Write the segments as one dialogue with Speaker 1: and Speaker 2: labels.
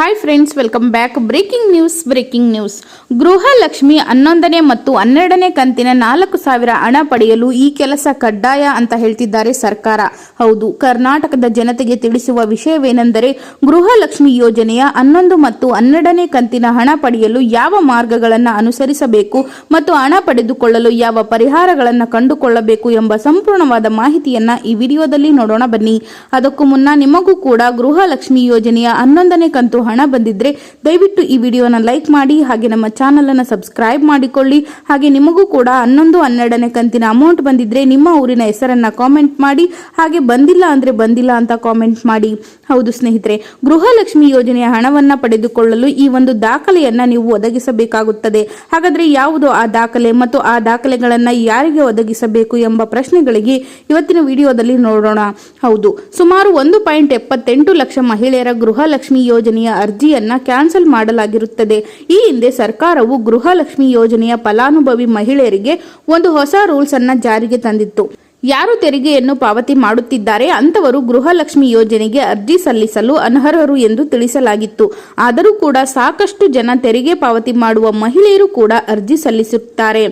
Speaker 1: Hi friends welcome back breaking news breaking news Gruhalakshmi ಹನ್ನೊಂದನೇ ಮತ್ತು ಹನ್ನೆರಡನೇ ಕಂತಿನ ನಾಲ್ಕು ಸಾವಿರ ಹಣ ಪಡೆಯಲು ಈ ಕೆಲಸ ಕಡ್ಡಾಯ ಅಂತ ಹೇಳ್ತಿದ್ದಾರೆ ಸರ್ಕಾರ. ಹೌದು, ಕರ್ನಾಟಕದ ಜನತೆಗೆ ತಿಳಿಸುವ ವಿಷಯವೇನೆಂದರೆ ಗೃಹಲಕ್ಷ್ಮಿ ಯೋಜನೆಯ ಹನ್ನೊಂದು ಮತ್ತು ಹನ್ನೆರಡನೇ ಕಂತಿನ ಹಣ ಪಡೆಯಲು ಯಾವ ಮಾರ್ಗಗಳನ್ನು ಅನುಸರಿಸಬೇಕು ಮತ್ತು ಹಣ ಪಡೆದುಕೊಳ್ಳಲು ಯಾವ ಪರಿಹಾರಗಳನ್ನು ಕಂಡುಕೊಳ್ಳಬೇಕು ಎಂಬ ಸಂಪೂರ್ಣವಾದ ಮಾಹಿತಿಯನ್ನ ಈ ವಿಡಿಯೋದಲ್ಲಿ ನೋಡೋಣ ಬನ್ನಿ. ಅದಕ್ಕೂ ಮುನ್ನ ನಿಮಗೂ ಕೂಡ ಗೃಹಲಕ್ಷ್ಮಿ ಯೋಜನೆಯ ಹನ್ನೊಂದನೇ ಕಂತು ಹಣ ಬಂದಿದ್ರೆ ದಯವಿಟ್ಟು ಈ ವಿಡಿಯೋನ ಲೈಕ್ ಮಾಡಿ ಹಾಗೆ ನಮ್ಮ ಚಾನಲ್ ಅನ್ನ ಸಬ್ಸ್ಕ್ರೈಬ್ ಮಾಡಿಕೊಳ್ಳಿ. ಹಾಗೆ ನಿಮಗೂ ಕೂಡ ಹನ್ನೊಂದು, ಹನ್ನೆರಡನೇ ಕಂತಿನ ಅಮೌಂಟ್ ಬಂದಿದ್ರೆ ನಿಮ್ಮ ಊರಿನ ಹೆಸರನ್ನ ಕಾಮೆಂಟ್ ಮಾಡಿ. ಹಾಗೆ ಬಂದಿಲ್ಲ ಅಂದ್ರೆ ಬಂದಿಲ್ಲ ಅಂತ ಕಾಮೆಂಟ್ ಮಾಡಿ. ಹೌದು ಸ್ನೇಹಿತರೆ, ಗೃಹಲಕ್ಷ್ಮಿ ಯೋಜನೆಯ ಹಣವನ್ನ ಪಡೆದುಕೊಳ್ಳಲು ಈ ಒಂದು ದಾಖಲೆಯನ್ನ ನೀವು ಒದಗಿಸಬೇಕಾಗುತ್ತದೆ. ಹಾಗಾದ್ರೆ ಯಾವುದು ಆ ದಾಖಲೆ ಮತ್ತು ಆ ದಾಖಲೆಗಳನ್ನ ಯಾರಿಗೆ ಒದಗಿಸಬೇಕು ಎಂಬ ಪ್ರಶ್ನೆಗಳಿಗೆ ಇವತ್ತಿನ ವಿಡಿಯೋದಲ್ಲಿ ನೋಡೋಣ. ಹೌದು, ಸುಮಾರು ಒಂದು ಪಾಯಿಂಟ್ ಎಪ್ಪತ್ತೆಂಟು ಲಕ್ಷ ಮಹಿಳೆಯರ ಗೃಹಲಕ್ಷ್ಮಿ ಯೋಜನೆಯ ಅರ್ಜಿಯನ್ನ ಕ್ಯಾನ್ಸಲ್ ಮಾಡಲಾಗಿರುತ್ತದೆ. ಈ ಹಿಂದೆ ಸರ್ಕಾರವು ಗೃಹಲಕ್ಷ್ಮಿ ಯೋಜನೆಯ ಫಲಾನುಭವಿ ಮಹಿಳೆಯರಿಗೆ ಒಂದು ಹೊಸ ರೂಲ್ಸ್ ಅನ್ನ ಜಾರಿಗೆ ತಂದಿತ್ತು. ಯಾರು ತೆರಿಗೆಯನ್ನು ಪಾವತಿ ಮಾಡುತ್ತಿದ್ದಾರೆ ಅಂತವರು ಗೃಹಲಕ್ಷ್ಮಿ ಯೋಜನೆಗೆ ಅರ್ಜಿ ಸಲ್ಲಿಸಲು ಅನರ್ಹರು ಎಂದು ತಿಳಿಸಲಾಗಿತ್ತು. ಆದರೂ ಕೂಡ ಸಾಕಷ್ಟು ಜನ ತೆರಿಗೆ ಪಾವತಿ ಮಾಡುವ ಮಹಿಳೆಯರು ಕೂಡ ಅರ್ಜಿ ಸಲ್ಲಿಸುತ್ತಾರೆ.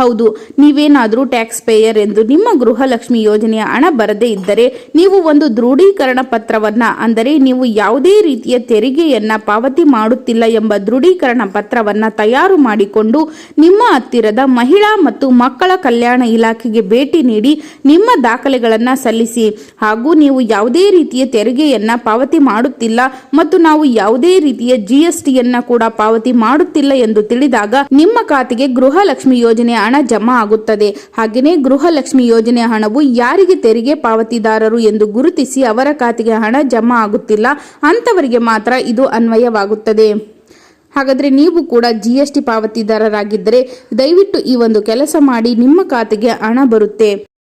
Speaker 1: ಹೌದು, ನೀವೇನಾದರೂ ಟ್ಯಾಕ್ಸ್ ಪೇಯರ್ ಎಂದು ನಿಮ್ಮ ಗೃಹಲಕ್ಷ್ಮಿ ಯೋಜನೆಯ ಹಣ ಬರದೇ ಇದ್ದರೆ ನೀವು ಒಂದು ದೃಢೀಕರಣ ಪತ್ರವನ್ನ, ಅಂದರೆ ನೀವು ಯಾವುದೇ ರೀತಿಯ ತೆರಿಗೆಯನ್ನ ಪಾವತಿ ಮಾಡುತ್ತಿಲ್ಲ ಎಂಬ ದೃಢೀಕರಣ ಪತ್ರವನ್ನ ತಯಾರು ಮಾಡಿಕೊಂಡು ನಿಮ್ಮ ಹತ್ತಿರದ ಮಹಿಳಾ ಮತ್ತು ಮಕ್ಕಳ ಕಲ್ಯಾಣ ಇಲಾಖೆಗೆ ಭೇಟಿ ನೀಡಿ ನಿಮ್ಮ ದಾಖಲೆಗಳನ್ನು ಸಲ್ಲಿಸಿ. ಹಾಗೂ ನೀವು ಯಾವುದೇ ರೀತಿಯ ತೆರಿಗೆಯನ್ನು ಪಾವತಿ ಮಾಡುತ್ತಿಲ್ಲ ಮತ್ತು ನಾವು ಯಾವುದೇ ರೀತಿಯ ಜಿ ಎಸ್ ಟಿಯನ್ನ ಕೂಡ ಪಾವತಿ ಮಾಡುತ್ತಿಲ್ಲ ಎಂದು ತಿಳಿದಾಗ ನಿಮ್ಮ ಖಾತೆಗೆ ಗೃಹಲಕ್ಷ್ಮಿ ಯೋಜನೆ ಹಣ ಜಮಾ ಆಗುತ್ತದೆ. ಹಾಗೆಯೇ ಗೃಹಲಕ್ಷ್ಮಿ ಯೋಜನೆ ಹಣವು ಯಾರಿಗೆ ತೆರಿಗೆ ಪಾವತಿದಾರರು ಎಂದು ಗುರುತಿಸಿ ಅವರ ಖಾತೆಗೆ ಹಣ ಜಮಾ ಆಗುತ್ತಿಲ್ಲ. ಅಂತವರಿಗೆ ಮಾತ್ರ ಇದು ಅನ್ವಯವಾಗುತ್ತದೆ. ಹಾಗಾದರೆ ನೀವು ಕೂಡ ಜಿ ಎಸ್ ಟಿ ಪಾವತಿದಾರರಾಗಿದ್ದರೆ ದಯವಿಟ್ಟು ಈ ಒಂದು ಕೆಲಸ ಮಾಡಿ ನಿಮ್ಮ ಖಾತೆಗೆ ಹಣ ಬರುತ್ತೆ.